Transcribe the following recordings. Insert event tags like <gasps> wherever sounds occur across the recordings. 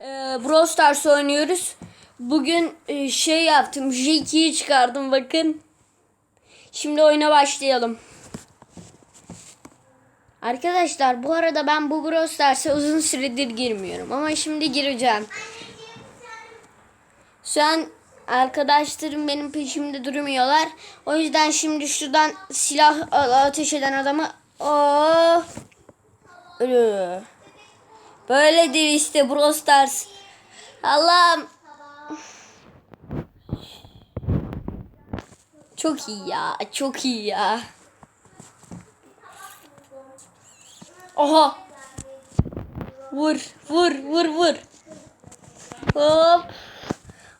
Ee, Brawl Stars oynuyoruz. Bugün e, şey yaptım. Jackie'yi çıkardım bakın. Şimdi oyuna başlayalım. Arkadaşlar bu arada ben bu Brawl Stars'a uzun süredir girmiyorum. Ama şimdi gireceğim. Şu an arkadaşlarım benim peşimde durmuyorlar. O yüzden şimdi şuradan silah ateş eden adamı... Oh! Ölü. Böyledir işte Brawl Stars. Allah'ım. Çok iyi ya. Çok iyi ya. Oha. Vur. Vur. Vur. Vur. Hop.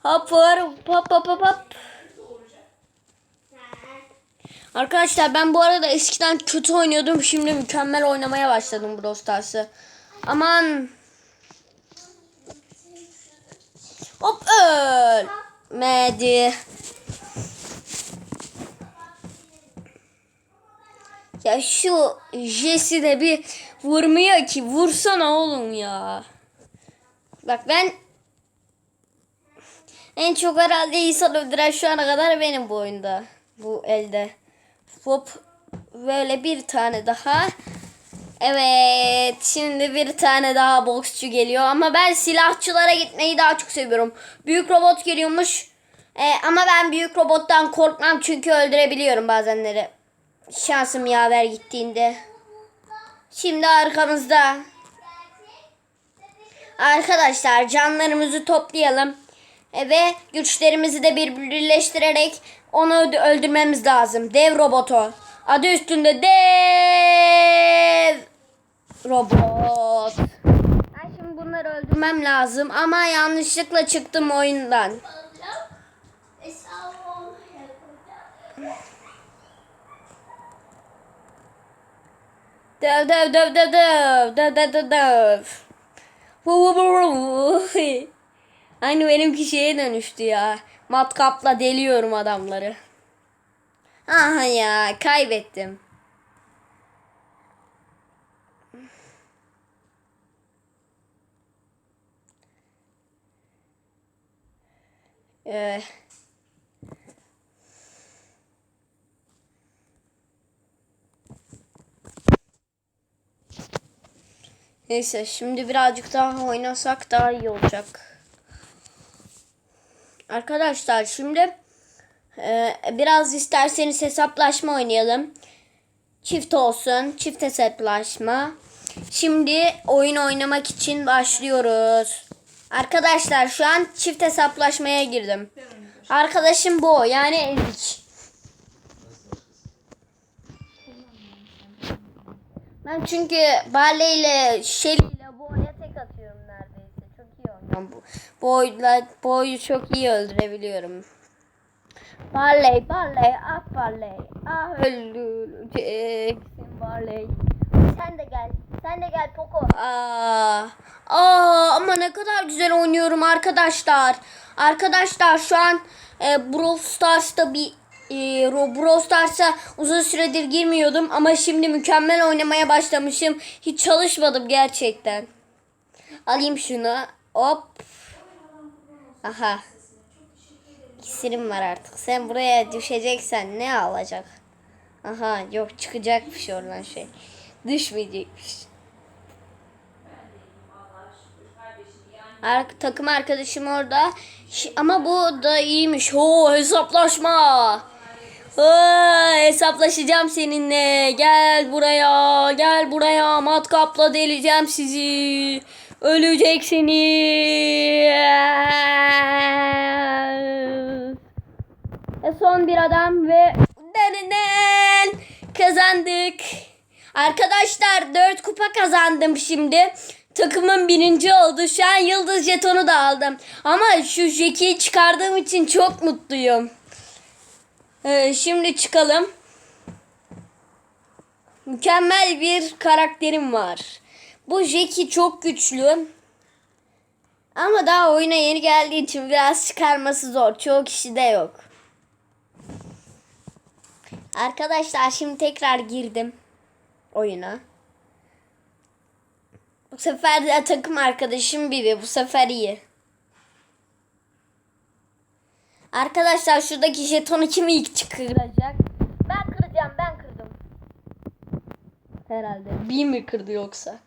Hop vur. Hop hop hop hop. Arkadaşlar ben bu arada eskiden kötü oynuyordum. Şimdi mükemmel oynamaya başladım Brawl Stars'ı. Aman. Hop ölmedi. Ya şu Jesse de bir vurmuyor ki. Vursana oğlum ya. Bak ben en çok herhalde insan öldüren şu ana kadar benim bu oyunda. Bu elde. Hop. Böyle bir tane daha. Evet. Şimdi bir tane daha boksçu geliyor. Ama ben silahçılara gitmeyi daha çok seviyorum. Büyük robot geliyormuş. Ee, ama ben büyük robottan korkmam çünkü öldürebiliyorum bazenleri. Şansım yaver gittiğinde. Şimdi arkamızda. Arkadaşlar canlarımızı toplayalım. E, ve güçlerimizi de bir birleştirerek onu öld- öldürmemiz lazım. Dev robotu. Adı üstünde dev robot. Ben şimdi bunları öldürmem lazım ama yanlışlıkla çıktım oyundan. Dev dev dev dev dev. Vu vu vu vu. Aynı benimki şeye dönüştü ya. Matkapla deliyorum adamları. Aha ya kaybettim. Ee, neyse şimdi birazcık daha oynasak daha iyi olacak. Arkadaşlar şimdi e, biraz isterseniz hesaplaşma oynayalım. Çift olsun. Çift hesaplaşma. Şimdi oyun oynamak için başlıyoruz. Arkadaşlar şu an çift hesaplaşmaya girdim. Arkadaşım bu yani Ezik. Ben çünkü Bale ile Shelly ile bu oyuna tek atıyorum neredeyse. Çok iyi oynuyorum. Bu, bu oyunu çok iyi öldürebiliyorum. Barley, Barley, ah Barley. Ah öldüreceksin Barley. Sen de gel. Sen de gel Poco. Aa, aa, ama ne kadar güzel oynuyorum arkadaşlar. Arkadaşlar şu an e, Brawl Stars'ta bir e, Brawl Stars'a uzun süredir girmiyordum ama şimdi mükemmel oynamaya başlamışım. Hiç çalışmadım gerçekten. Alayım şunu. Hop. Aha. İksirim var artık. Sen buraya düşeceksen ne alacak? Aha yok çıkacakmış oradan şey. Düşmeyecekmiş. Takım arkadaşım orada. Ama bu da iyiymiş. Ho hesaplaşma. Ha, hesaplaşacağım seninle. Gel buraya. Gel buraya. Matkapla deleceğim sizi. Öleceksiniz. E, son bir adam ve kazandık. Arkadaşlar 4 kupa kazandım şimdi. Takımın birinci oldu. Şu an yıldız jetonu da aldım. Ama şu Jackie'yi çıkardığım için çok mutluyum. Ee, şimdi çıkalım. Mükemmel bir karakterim var. Bu Jackie çok güçlü. Ama daha oyuna yeni geldiği için biraz çıkarması zor. Çoğu kişide yok. Arkadaşlar şimdi tekrar girdim oyuna. Bu sefer de takım arkadaşım biri. Bu sefer iyi. Arkadaşlar şuradaki jetonu kim ilk çıkaracak? Ben kıracağım ben kırdım. Herhalde. Bir mi kırdı yoksa?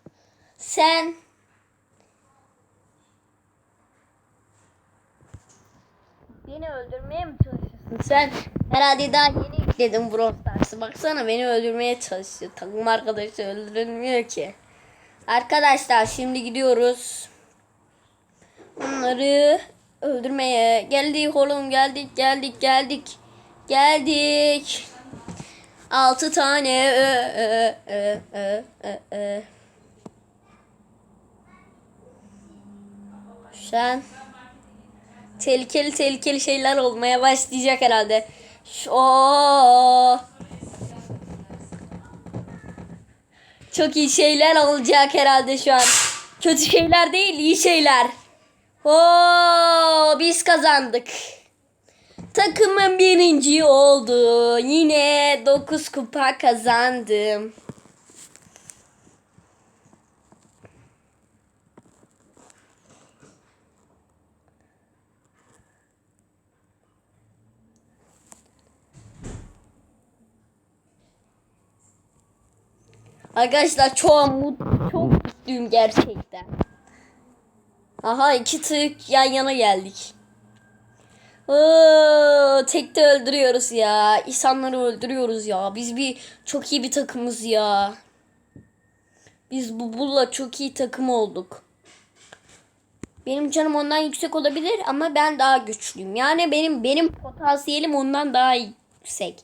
Sen Beni öldürmeye mi çalışıyorsun? Sen herhalde daha yeni yükledin Brawl Stars'ı. Baksana beni öldürmeye çalışıyor. Takım arkadaşı öldürülmüyor ki. Arkadaşlar şimdi gidiyoruz. Onları öldürmeye. Geldik oğlum geldik geldik geldik. Geldik. Altı tane. Ö, ö, ö, ö, ö, ö. Sen tehlikeli tehlikeli şeyler olmaya başlayacak herhalde. Şu, Oo. Çok iyi şeyler olacak herhalde şu an. Kötü şeyler değil, iyi şeyler. Oo, biz kazandık. Takımım birinci oldu. Yine 9 kupa kazandım. Arkadaşlar çok mutlu, çok mutluyum gerçekten. Aha iki tık yan yana geldik. Oo, tekte öldürüyoruz ya. İnsanları öldürüyoruz ya. Biz bir çok iyi bir takımız ya. Biz bu bulla çok iyi takım olduk. Benim canım ondan yüksek olabilir ama ben daha güçlüyüm. Yani benim benim potansiyelim ondan daha yüksek.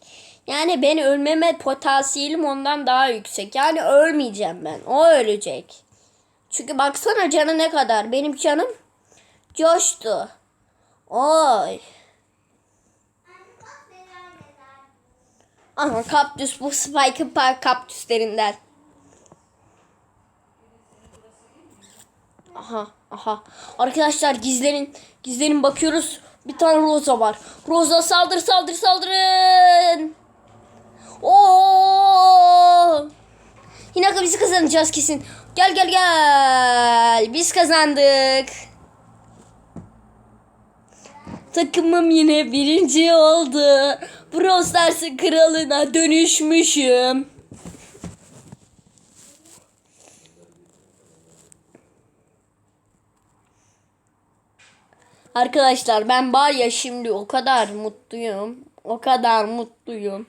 Yani ben ölmeme potansiyelim ondan daha yüksek. Yani ölmeyeceğim ben. O ölecek. Çünkü baksana canı ne kadar. Benim canım coştu. Oy. Aha kaktüs bu Spike'ın park kaktüslerinden. Aha aha. Arkadaşlar gizlenin gizlenin bakıyoruz. Bir tane Rosa var. Rosa saldır saldır saldırın. Oo! Yine biz kazanacağız kesin. Gel gel gel. Biz kazandık. Takımım yine birinci oldu. Brawl Stars'ın kralına dönüşmüşüm. Arkadaşlar ben var ya şimdi o kadar mutluyum. O kadar mutluyum.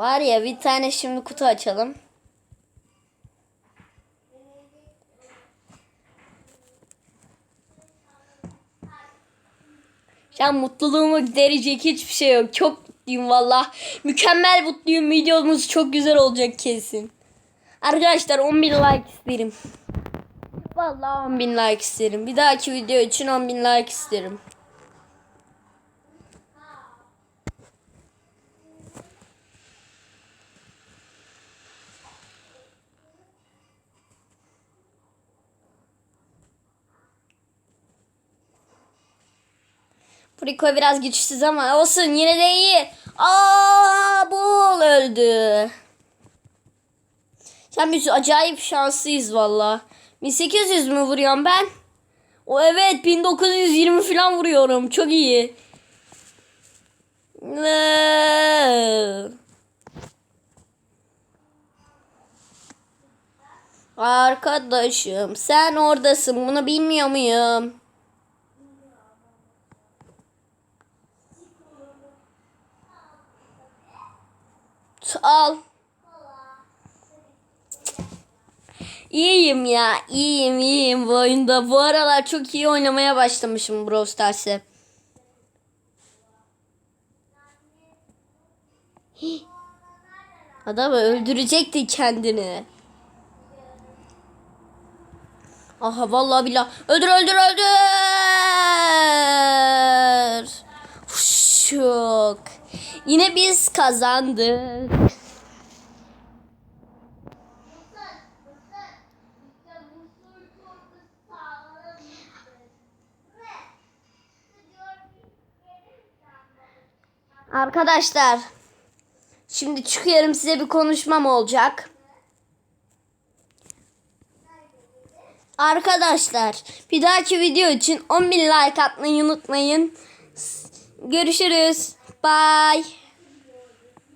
Var ya bir tane şimdi kutu açalım. An mutluluğumu giderecek hiçbir şey yok. Çok mutluyum valla. Mükemmel mutluyum. Videomuz çok güzel olacak kesin. Arkadaşlar 10.000 like isterim. Vallahi 10.000 like isterim. Bir dahaki video için 10.000 like isterim. Rico biraz güçsüz ama olsun yine de iyi. Aa, Bull öldü. Sen biz acayip şanslıyız valla. 1800 mü vuruyorum ben? O evet 1920 falan vuruyorum. Çok iyi. Ne? Arkadaşım sen oradasın bunu bilmiyor muyum? İyiyim ya. iyiyim iyiyim bu oyunda. Bu aralar çok iyi oynamaya başlamışım Brawl Stars'ı. <gasps> Hih. Adam öldürecekti kendini. Aha vallahi billah. Öldür öldür öldür. Şok. Yine biz kazandık. Arkadaşlar şimdi çıkıyorum size bir konuşmam olacak. Arkadaşlar bir dahaki video için 10.000 like atmayı unutmayın. Görüşürüz. Bye.